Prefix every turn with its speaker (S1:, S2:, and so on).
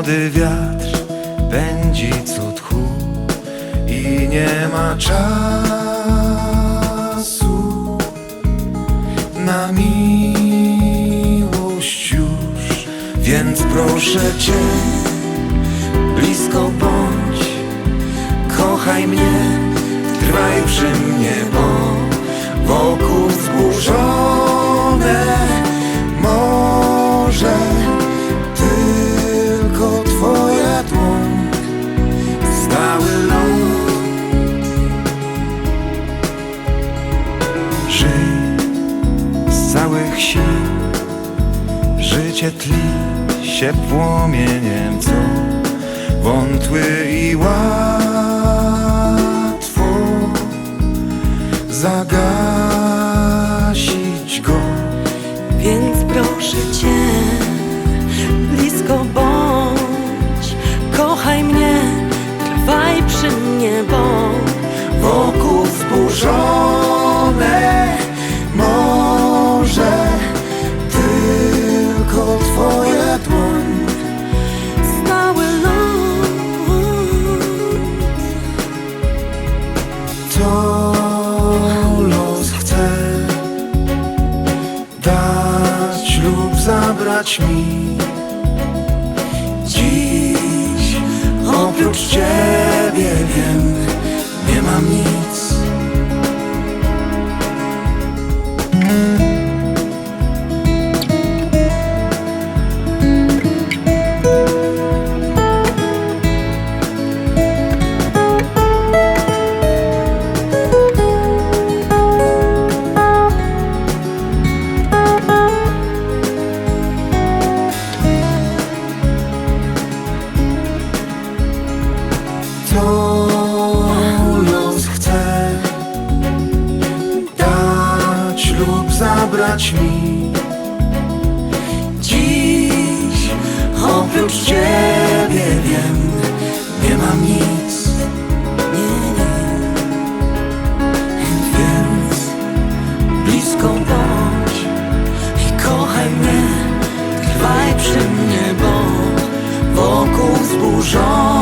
S1: Młody wiatr pędzi co tchu i nie ma czasu na miłość już, więc proszę cię, blisko bądź, kochaj mnie, trwaj przy mnie, bo wokół wzburzone może z całych sił, życie tli się płomieniem, co wątły i łatwo zagasić go.
S2: Więc proszę cię,
S1: zabrać mi. Dziś oprócz ciebie wiem to los chce dać lub zabrać mi. Dziś oprócz ciebie wiem nie mam nic.
S2: Nie, nie,
S1: więc blisko bądź
S2: i kochaj mnie,
S1: trwaj przy mnie bo wokół wzburzone